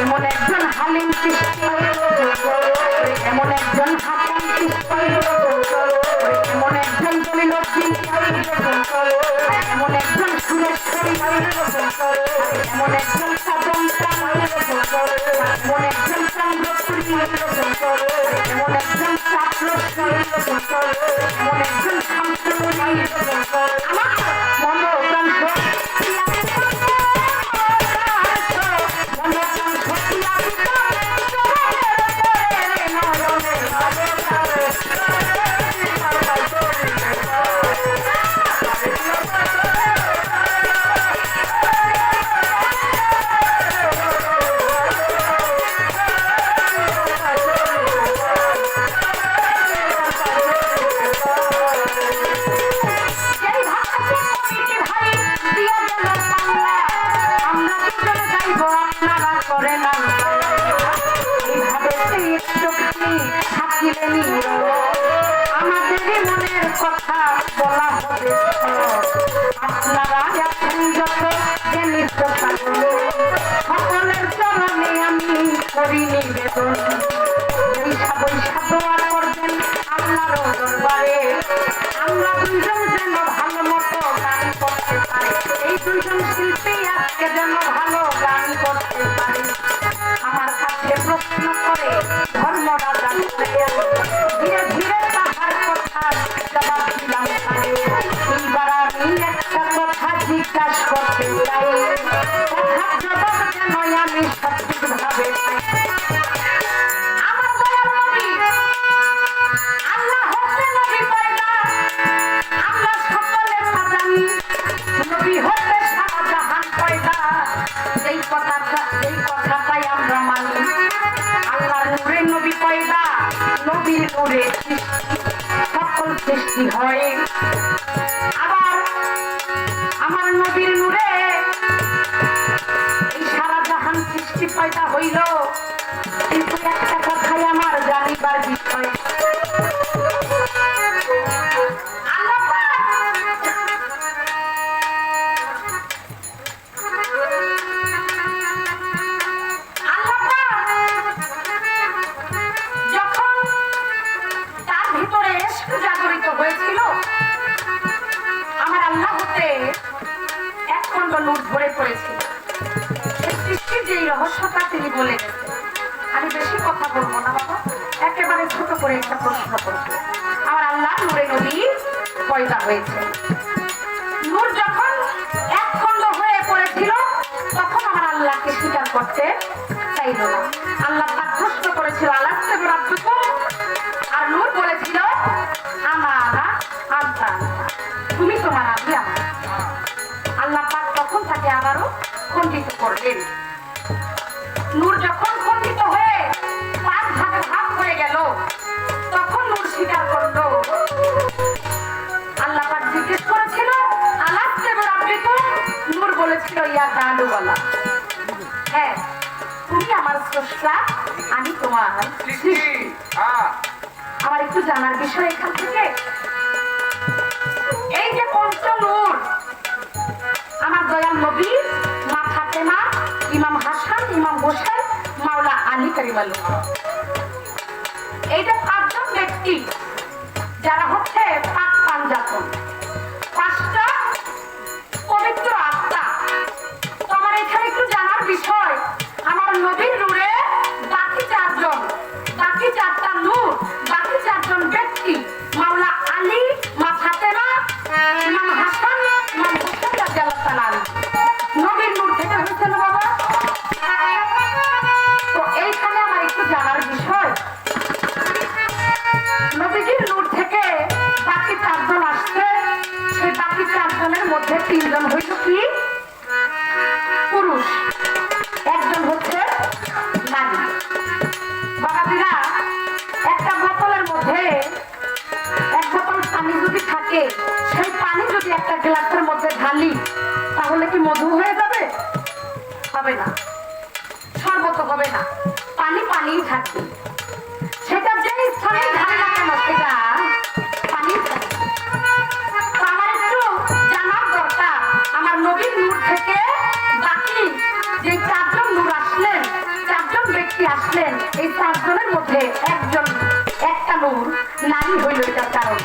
এমন একজন হালিম এমন একজন হাকাম এমন একজন জলিলদ্দিন এমন একজন সুরেশ্বরী এমন একজন সাদম এমন একজন চন্দ্রপুরী এমন একজন ছাত্র এমন একটুখানি থাকিলে নীরব, আমাদেরই মনের কথা বলা হবে। আপনারা এখন যত পাগল, সকলের চরণে আমি করি নিবেদন বৈশা বৈশা দোয়া করবেন আল্লাহর দরবারে আমরা দুইজন যেন ভালো মতো গান করতে পারি এই দুইজন শিল্পী আজকে যেন ভালো কথা কথা এই কথাটা এই কথাটাই আমরা মানি। আল্লাহর নূরে নবী পয়দা, নবীর নূরে সকল সৃষ্টি হয়। আবার আমার নবীর নূরে এই সারা জাহান সৃষ্টি পয়দা হইল। কিন্তু একটা কথাই আমার জানিবার বিষয়। এই সৃষ্টির যে রহস্যটা তিনি বলে গেছেন, আমি বেশি কথা বলব না, বাবা। একেবারে ছোট করে একটা প্রশ্ন করব। আমার আল্লাহ নূরে নবী পয়দা হয়েছে নূর যখন এক খণ্ড হয়ে পড়েছিল, তখন আমার আল্লাহকে স্বীকার করতে চাইল না। আল্লাহ তার প্রশ্ন করেছিল আল্লাহ আর খণ্ডিত নূর যখন খণ্ডিত হয়ে পাঁচ ভাগে ভাগ হয়ে গেল, তখন নূর স্বীকার করল, আল্লাহ জিজ্ঞেস করেছিল নূর বলেছিল, ইয়া গালুওয়ালা হ্যাঁ তুমি আমার স্রষ্টা, আমি তোমার আমার একটু জানার বিষয় এখান থেকে। এই যে পঞ্চ নূর আমার দয়াল নবী আলী কারিমালু পাঁচজন ব্যক্তি। যারা হচ্ছে পাক পাঞ্জাতন। পাঁচটা পবিত্র আত্মা। তো আমার এখানে একটু জানার বিষয়, আমার নবীর নূরে বাকি চারজন, বাকি চারটা নূর, বাকি চারজন ব্যক্তি, মাওলা আলী, মা ফাতেমা, ইমাম হাসান, ইমাম হোসেন রাদিয়াল্লাহু তাআলা কি পুরুষ। একজন হচ্ছে নারী। বাবাজিরা, একটা বোতলের মধ্যে এক বোতল পানি যদি থাকে, সেই পানি যদি একটা গ্লাসের মধ্যে ঢালি, তাহলে কি মধু হয়ে যাবে? হবে না। শরবত হবে না। পানি পানিই থাকবে। মধ্যে একজন একটা নূর নারী হইল এটার কারণ।